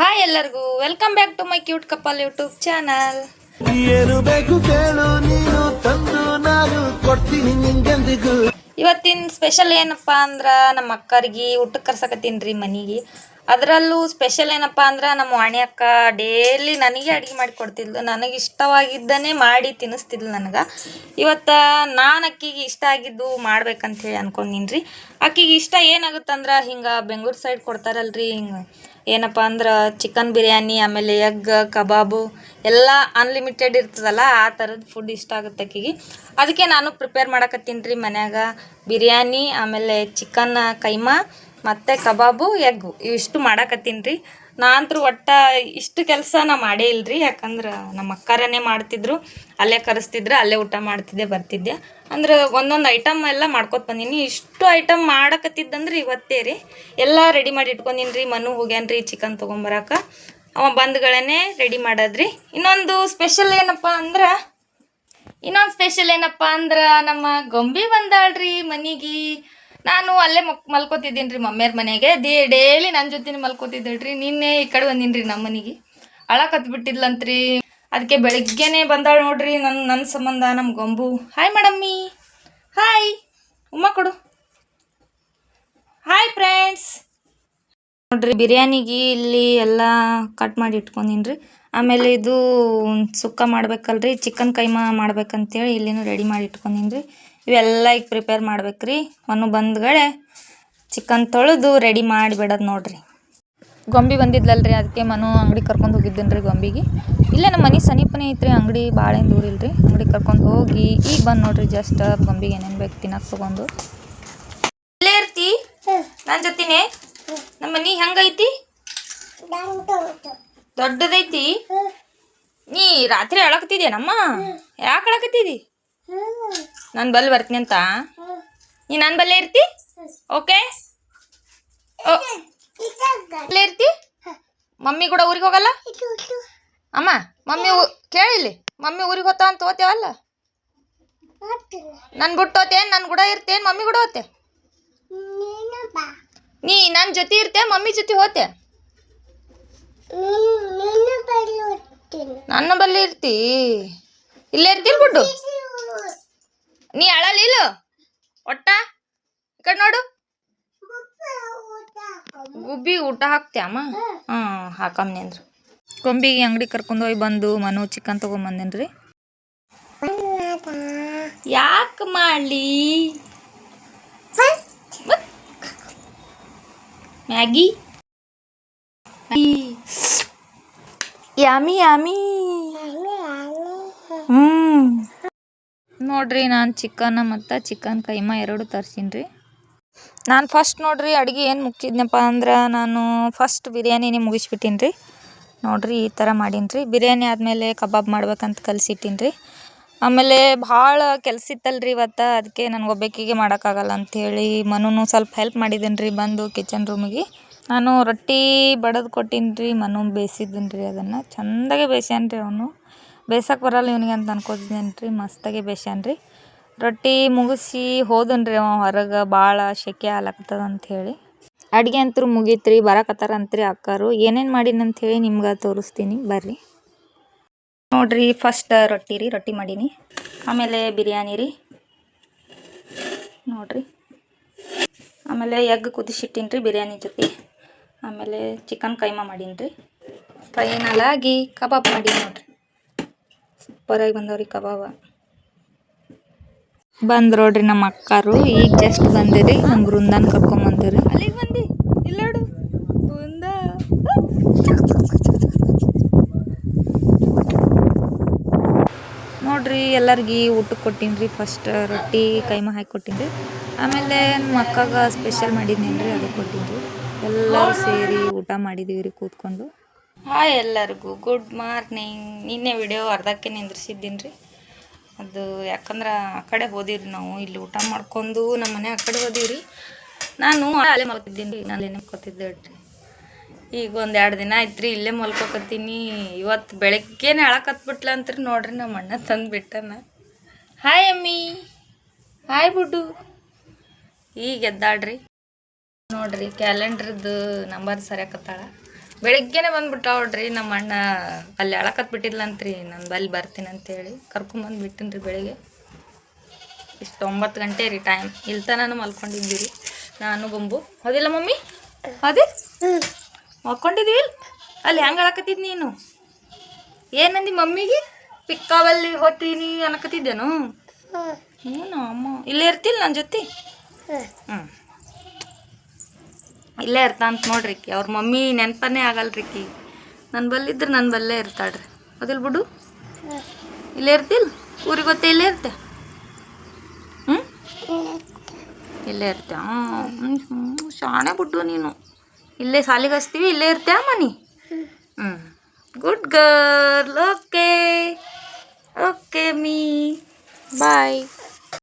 Hi ಎಲ್ಲರಿಗೂ welcome back to my cute couple YouTube channel ಏನು ಬೇಕು ಕೇಳು ನೀನು ತಂದು ನಾನು ಕೊಡ್ತೀನಿ ನಿಂಗೆಂದಿಗೂ. ಇವತ್ತಿನ ಸ್ಪೆಷಲ್ ಏನಪ್ಪ ಅಂದ್ರ ನಮ್ಮ ಅಕ್ಕರಿಗೆ ಊಟಕ್ಕೆ ಕರ್ಸಕತ್ತೀನ್ರಿ ಮನಿಗೆ ಮನೆಗೆ. ಅದರಲ್ಲೂ ಸ್ಪೆಷಲ್ ಏನಪ್ಪ ಅಂದ್ರೆ ನಮ್ಮ ವಾಣಿ ಅಕ್ಕ ಡೇಲಿ ನನಗೆ ಅಡುಗೆ ಮಾಡಿ ಕೊಡ್ತಿದ್ಲು. ನನಗೆ ಇಷ್ಟವಾಗಿದ್ದನೇ ಮಾಡಿ ತಿನ್ನಿಸ್ತಿದ್ಲು ನನಗೆ. ಇವತ್ತು ನಾನು ಅಕ್ಕಿಗೆ ಇಷ್ಟ ಆಗಿದ್ದು ಮಾಡ್ಬೇಕಂತ ಹೇಳಿ ಅನ್ಕೊಂಡಿನ್ರಿ. ರೀ ಅಕ್ಕಿಗೆ ಇಷ್ಟ ಏನಾಗುತ್ತಂದ್ರೆ ಹಿಂಗೆ ಬೆಂಗಳೂರು ಸೈಡ್ ಕೊಡ್ತಾರಲ್ರಿ ಹಿಂಗೆ ಏನಪ್ಪ ಅಂದ್ರೆ ಚಿಕನ್ ಬಿರಿಯಾನಿ, ಆಮೇಲೆ ಎಗ್ ಕಬಾಬು ಎಲ್ಲ ಅನ್ಲಿಮಿಟೆಡ್ ಇರ್ತದಲ್ಲ, ಆ ಥರದ ಫುಡ್ ಇಷ್ಟ ಆಗುತ್ತೆ ಆಕೆಗೆ ಅದಕ್ಕೆ ನಾನು ಪ್ರಿಪೇರ್ ಮಾಡಕತ್ತೀನಿ ರೀ ಮನ್ಯಾಗ. ಬಿರಿಯಾನಿ, ಆಮೇಲೆ ಚಿಕನ್ ಕೈಮಾ. ಮತ್ತು ಕಬಾಬು, ಎಗ್ಗು. ಇವಿಷ್ಟು ಮಾಡಕತ್ತೀನಿ ರೀ. ನಾನಂತೂ ಒಟ್ಟು ಇಷ್ಟು ಕೆಲಸ ನಾ ಮಾಡೇ ಇಲ್ರಿ. ಯಾಕಂದ್ರೆ ನಮ್ಮ ಅಕ್ಕಾರನೇ ಮಾಡ್ತಿದ್ರು. ಅಲ್ಲೇ ಕರೆಸ್ತಿದ್ರು, ಅಲ್ಲೇ ಊಟ ಮಾಡ್ತಿದ್ದೆ, ಬರ್ತಿದ್ದೆ. ಅಂದ್ರೆ ಒಂದೊಂದು ಐಟಮ್ ಎಲ್ಲ ಮಾಡ್ಕೊತ ಬಂದೀನಿ. ಇಷ್ಟು ಐಟಮ್ ಮಾಡಕತ್ತಿದ್ದಂದ್ರೆ ಇವತ್ತೇ ರೀ. ಎಲ್ಲ ರೆಡಿ ಮಾಡಿ ಇಟ್ಕೊಂಡೀನಿ ರೀ. ಮನು ಹೋಗ್ಯಾನ್ರಿ ಚಿಕನ್ ತಗೊಂಬರಾಕ. ಅವ ಬಂದ್ಗಳೇ ರೆಡಿ ಮಾಡದ್ರಿ. ಇನ್ನೊಂದು ಸ್ಪೆಷಲ್ ಏನಪ್ಪ ಅಂದ್ರೆ, ಇನ್ನೊಂದು ಸ್ಪೆಷಲ್ ಏನಪ್ಪ ಅಂದ್ರೆ ನಮ್ಮ ಗೊಂಬಿ ಬಂದಾಳ್ರಿ ಮನೆಗೆ. ನಾನು ಅಲ್ಲೇ ಮಕ್ ಮಲ್ಕೋತಿದ್ದೀನಿ ರೀ ಮಮ್ಮಿಯವ್ರ ಮನೆಗೆ. ದೇ, ಡೇಲಿ ನನ್ನ ಜೊತೆ ಮಲ್ಕೋತಿದ್ದಳ್ರಿ. ನಿನ್ನೆ ಈ ಕಡೆ ಬಂದೀನಿ ರೀ ನಮ್ಮ ಮನೆಗೆ ಅಳಕತ್ ಬಿಟ್ಟಿದ್ಲಂತ್ರಿ ಅದಕ್ಕೆ ಬೆಳಗ್ಗೆನೇ ಬಂದಾಳು ನೋಡ್ರಿ ನನ್ನ ನನ್ನ ಸಂಬಂಧ ನಮ್ಮ ಗೊಂಬು. ಹಾಯ್ ಮೇಡಮ್ಮಿ ಹಾಯ್ ಉಮ್ಮ ಕೊಡು. ಹಾಯ್ ಫ್ರೆಂಡ್ಸ್ ನೋಡ್ರಿ ಬಿರಿಯಾನಿಗೆ ಇಲ್ಲಿ ಎಲ್ಲ ಕಟ್ ಮಾಡಿ ಇಟ್ಕೊಂಡಿನಿ ರೀ ಆಮೇಲೆ ಇದು ಸುಕ್ಕ ಮಾಡ್ಬೇಕಲ್ರಿ. ಚಿಕನ್ ಕೈಮಾ ಮಾಡ್ಬೇಕಂತೇಳಿ ಇಲ್ಲಿನೂ ರೆಡಿ ಮಾಡಿ ಇಟ್ಕೊಂಡಿನಿ ರೀ ಇವೆಲ್ಲ ಈಗ ಪ್ರಿಪೇರ್ ಮಾಡ್ಬೇಕ್ರಿ. ಮನು ಬಂದ್ಗಡೆ ಚಿಕನ್ ತೊಳೆದು ರೆಡಿ ಮಾಡಿಬಿಡೋದು ನೋಡ್ರಿ. ಗೊಂಬಿ ಬಂದಿದ್ಲಲ್ರಿ ಅದಕ್ಕೆ ಮನು ಅಂಗಡಿ ಕರ್ಕೊಂಡು ಹೋಗಿದ್ದೀನಿ ರೀ ಗೊಂಬಿಗೆ. ಇಲ್ಲ ನಮ್ಮ ಮನೆ ಸಮೀಪನೇ ಐತ್ರಿ ಅಂಗಡಿ ಭಾಳ ಏನು ದೂರ ಇಲ್ರಿ. ಅಂಗಡಿ ಕರ್ಕೊಂಡು ಹೋಗಿ ಈಗ ಬಂದು ನೋಡ್ರಿ ಜಸ್ಟ್ ಗೊಂಬಿಗೆ ಏನೇನು ಬೇಕು ತಿನ್ನಕ್ಕೆ ತೊಗೊಂಡು. ಇಲ್ಲೇ ಇರ್ತಿ? ನನ್ನ ಜೊತೆನೆ? ನಮ್ಮ ಮನೆ ಹೆಂಗೈತಿ? ದೊಡ್ಡದೈತಿ? ನೀ ರಾತ್ರಿ ಅಳಕತ್ತಿದ್ಯೇನಮ್ಮ? ಯಾಕೆ ಅಳಕತ್ತಿದಿ? ನಾನು ಬಲ್ಲಿ ಬರ್ತೀನಿ ಅಂತ? ನೀ ನನ್ನ ಬಲ್ಲೇ ಇರ್ತಿ? ಓಕೆ? ಓ. ಅಲ್ಲೇ ಇರ್ತಿ? ಮಮ್ಮಿ ಕೂಡ ಊರಿಗೆ ಹೋಗಲ್ಲ? ಅಮ್ಮ ಮಮ್ಮಿ ಕೇಳಿಲಿ ಕೇಳಿಲ್ಲಿ ಮಮ್ಮಿ ಊರಿಗೆ ಹೋತ ಅಂತ ಹೋತೇವಲ್ಲ ನನ್ ಬಿಟ್ಟು ಹೋತೇನ್ ನನ್ ಕೂಡ ಇರ್ತೇನ್ ಮಮ್ಮಿ ಕೂಡ ಹೋತೆ ನೀ ನನ್ನ ಜೊತೆ ಇರ್ತೆ? ಮಮ್ಮಿ ಜೊತೆ ಹೋತೆ ನನ್ನ ಬಲ್ಲಿ ಇರ್ತಿ. ಇಲ್ಲೇ ಇರ್ತೀನಿ ಬಿಟ್ಟು ನೀ ಅಳಲಿಲ್ಲ ಒಟ್ಟ? ಈ ಕಡೆ ನೋಡು. ಗುಬ್ಬಿ ಊಟ ಹಾಕ್ತ್ಯಾಮ ಹಾಂ ಹಾಕಮ್ನಿ ಅಂದ್ರು. ಕೊಂಬಿಗೆ ಅಂಗಡಿ ಕರ್ಕೊಂಡು ಹೋಗಿ ಬಂದು ಮನು ಚಿಕನ್ ತೊಗೊಂಬಂದೇನ್ರಿ? ಯಾಕೆ ಮಾಡಲಿ? ಮ್ಯಾಗಿ? ಯಾಮಿ ಯಾಮಿ ಹ್ಞೂ ನೋಡ್ರಿ, ನಾನು ಚಿಕನ್ ಮತ್ತು ಚಿಕನ್ ಕೈಮಾ ಎರಡು ತರ್ಸೀನಿ ರೀ ನಾನು ಫಸ್ಟ್ ನೋಡ್ರಿ, ಅಡುಗೆ ಏನು ಮುಗಿಸಿದ್ನಪ್ಪ ಅಂದ್ರೆ ನಾನು ಫಸ್ಟ್ ಬಿರಿಯಾನಿನೇ ಮುಗಿಸ್ಬಿಟ್ಟೀನಿ ರೀ ನೋಡ್ರಿ, ಈ ಥರ ಮಾಡೀನಿ ರೀ ಬಿರಿಯಾನಿ ಆದಮೇಲೆ ಕಬಾಬ್ ಮಾಡ್ಬೇಕಂತ ಕಲಿಸಿಟ್ಟೀನಿ ರೀ ಆಮೇಲೆ ಭಾಳ ಕೆಲಸ ಇತ್ತಲ್ರಿ ಇವತ್ತು ಅದಕ್ಕೆ ನನಗೆ ಒಬ್ಬಾಕಿಗೆ ಮಾಡೋಕ್ಕಾಗಲ್ಲ ಅಂಥೇಳಿ ಮನುನು ಸ್ವಲ್ಪ ಹೆಲ್ಪ್ ಮಾಡಿದ್ದೀನಿ ರೀ ಬಂದು ಕಿಚನ್ ರೂಮಿಗೆ ನಾನು ರೊಟ್ಟಿ ಬಡದು ಕೊಟ್ಟೀನಿ ರೀ ಮನು ಬೇಯಿಸಿದ್ದೀನಿ ರೀ ಅದನ್ನು. ಚಂದಾಗೆ ಬೇಯಿಸ್ಯಾನ ರೀ ಅವನು. ಬೇಯ್ಸಕ್ಕೆ ಬರಲ್ಲ ಇವನಿಗೆ ಅಂತ ಅನ್ಕೋತಿದ್ದೇನೆ ರೀ ಮಸ್ತಾಗೆ ಬೇಯ್ಸ್ಯಾನ ರೀ ರೊಟ್ಟಿ ಮುಗಿಸಿ ಹೋದನ್ ರೀ ಅವ ಹೊರಗೆ ಭಾಳ ಶೆಕೆ ಅಂತ ಅಂಥೇಳಿ ಅಡುಗೆ ಅಂತೂ ಮುಗೀತು ರೀ ಬರಕತ್ತಾರಂತ್ರಿ ಅಕ್ಕರು. ಏನೇನು ಮಾಡೀನಿ ಹೇಳಿ ನಿಮ್ಗೆ ತೋರಿಸ್ತೀನಿ, ಬರ್ರಿ. ನೋಡ್ರಿ ಫಸ್ಟ್ ರೊಟ್ಟಿ ರೀ, ರೊಟ್ಟಿ ಮಾಡೀನಿ. ಆಮೇಲೆ ಬಿರಿಯಾನಿ ರೀ. ನೋಡ್ರಿ. ಆಮೇಲೆ ಎಗ್ ಕುದಿಸಿಟ್ಟಿನಿ ರೀ ಬಿರಿಯಾನಿ ಜೊತೆ. ಆಮೇಲೆ ಚಿಕನ್ ಕೈಮಾ ಮಾಡೀನಿ ರೀ ಫೈನಲ್ ಆಗಿ ಕಬಾಬ್ ಮಾಡೀನಿ ನೋಡ್ರಿ. ಸೂಪರಾಗಿ ಬಂದವ್ರಿ ಕಬಾಬ. ಬಂದ್ ನೋಡ್ರಿ ನಮ್ಮ ಅಕ್ಕಾರು. ಈಗ ಜಸ್ಟ್ ಬಂದಿರಿ. ನಮ್ಮ ಬೃಂದಾನ್ ಕರ್ಕೊಂಬಂದಿರಿ ಅಲ್ಲಿಗೆ ಬಂದಿ? ಇಲ್ಲೋಡು ಬೃಂದ ನೋಡ್ರಿ, ಎಲ್ಲರಿಗೆ ಊಟಕ್ಕೆ ಕೊಟ್ಟಿನ್ರಿ. ಫಸ್ಟ್ ರೊಟ್ಟಿ ಕೈಮಾ ಹಾಕಿ ಕೊಟ್ಟೀನಿ ರೀ ಆಮೇಲೆ ನಮ್ಮ ಅಕ್ಕಾಗ ಸ್ಪೆಷಲ್ ಮಾಡಿದ್ದೀನಿ ರೀ ಅದು ಕೊಟ್ಟಿನ್ರಿ. ಎಲ್ಲರೂ ಸೇರಿ ಊಟ ಮಾಡಿದ್ದೀವಿ ರೀ ಕೂತ್ಕೊಂಡು. ಹಾಯ್ ಎಲ್ಲರಿಗೂ ಗುಡ್ ಮಾರ್ನಿಂಗ್ ನಿನ್ನೆ ವಿಡಿಯೋ ಅರ್ಧಕ್ಕೆ ನಿಂದ್ರಿಸಿದ್ದೀನಿ ರೀ ಅದು ಯಾಕಂದ್ರೆ ಆ ಕಡೆ ಹೋದಿವ್ರಿ ನಾವು, ಇಲ್ಲಿ ಊಟ ಮಾಡ್ಕೊಂಡು ನಮ್ಮ ಮನೆ ಆ ಕಡೆ ಹೋದಿವ್ರಿ. ನಾನು ಅಲ್ಲೇ ಮಲ್ಕೊತಿದ್ದೀನಿ ರೀ ನಾನು ಮಲ್ಕೊತಿದ್ದೆ ರೀ ಈಗ ಒಂದು ಎರಡು ದಿನ ಆಯ್ತು ರೀ ಇಲ್ಲೇ ಮಲ್ಕೊಕತ್ತೀನಿ. ಇವತ್ತು ಬೆಳಗ್ಗೆನೇ ಅಳಕತ್ಬಿಟ್ಲ ಅಂತ್ರಿ ನೋಡ್ರಿ ನಮ್ಮ ಅಣ್ಣ ತಂದು ಬಿಟ್ಟನ ಹಾಯ್ ಅಮ್ಮಿ ಹಾಯ್ ಬುಡ್ಡು. ಈಗ ಎದ್ದಾಡ್ರಿ ನೋಡ್ರಿ ಕ್ಯಾಲೆಂಡ್ರದ್ದು ನಂಬರ್ ಸರಿಯಾಕತ್ತಾಳ ಬೆಳಿಗ್ಗೆನೆ ಬಂದ್ಬಿಟ್ಟ ನೋಡ್ರಿ ನಮ್ಮ ಅಣ್ಣ ಅಲ್ಲಿ ಅಳಕತ್ ಬಿಟ್ಟಿದ್ಲಂತ್ರಿ ನಾನು ಬಲ್ಲಿ ಬರ್ತೀನಿ ಅಂತೇಳಿ ಕರ್ಕೊಂಬಂದು ಬಿಟ್ಟಿನಿ ರೀ ಬೆಳಿಗ್ಗೆ. ಇಷ್ಟು ಒಂಬತ್ತು ಗಂಟೆ ರೀ ಟೈಮ್ ಇಲ್ಲಿ ತನಕ ಮಲ್ಕೊಂಡಿದ್ದೀರಿ? ನಾನು ಗೊಂಬು. ಹೌದಿಲ್ಲ ಮಮ್ಮಿ? ಅದೇ ಮಲ್ಕೊಂಡಿದ್ದೀವಿ ಅಲ್ಲಿ ಹೆಂಗೆ ಅಳಕತ್ತಿದ್ ನೀನು? ಏನಂದಿ ಮಮ್ಮಿಗೆ? ಪಿಕ್ಕಾವಲ್ಲಿ ಹೋತೀನಿ ಅನ್ಕತ್ತಿದ್ದೇನು? ಹ್ಞೂ ಅಮ್ಮ? ಇಲ್ಲೇ ಇರ್ತಿಲ್ಲ ನನ್ನ ಜೊತೆ? ಹ್ಞೂ ಇಲ್ಲೇ ಇರ್ತಾಂತ ನೋಡ್ರಿ ಅವ್ರ ಮಮ್ಮಿ ನೆನಪನ್ನೇ ಆಗಲ್ರಿಕಿ ನನ್ನ ಬಲ್ಲಿದ್ರೆ ನನ್ನ ಬಲ್ಲೇ ಇರ್ತಾಳ್ರಿ. ಅದಿಲ್ಲ ಬಿಡು. ಇಲ್ಲೇ ಇರ್ತಿಲ್ಲ ಊರಿಗೆ ಗೊತ್ತೇ ಇಲ್ಲೇ ಇರ್ತೆ? ಹ್ಞೂ ಇಲ್ಲೇ ಇರ್ತೆ. ಹ್ಞೂ ಶಾಣೆ ಬಿಟ್ಟು ನೀನು. ಇಲ್ಲೇ ಸಾಲಿಗೆ ಹಚ್ತೀವಿ, ಇಲ್ಲೇ ಇರ್ತೀಯ ಮನಿ ಹ್ಞೂ ಗುಡ್ ಗರ್ಲ್. ಓಕೆ. ಓಕೆ ಮೀ. ಬಾಯ್.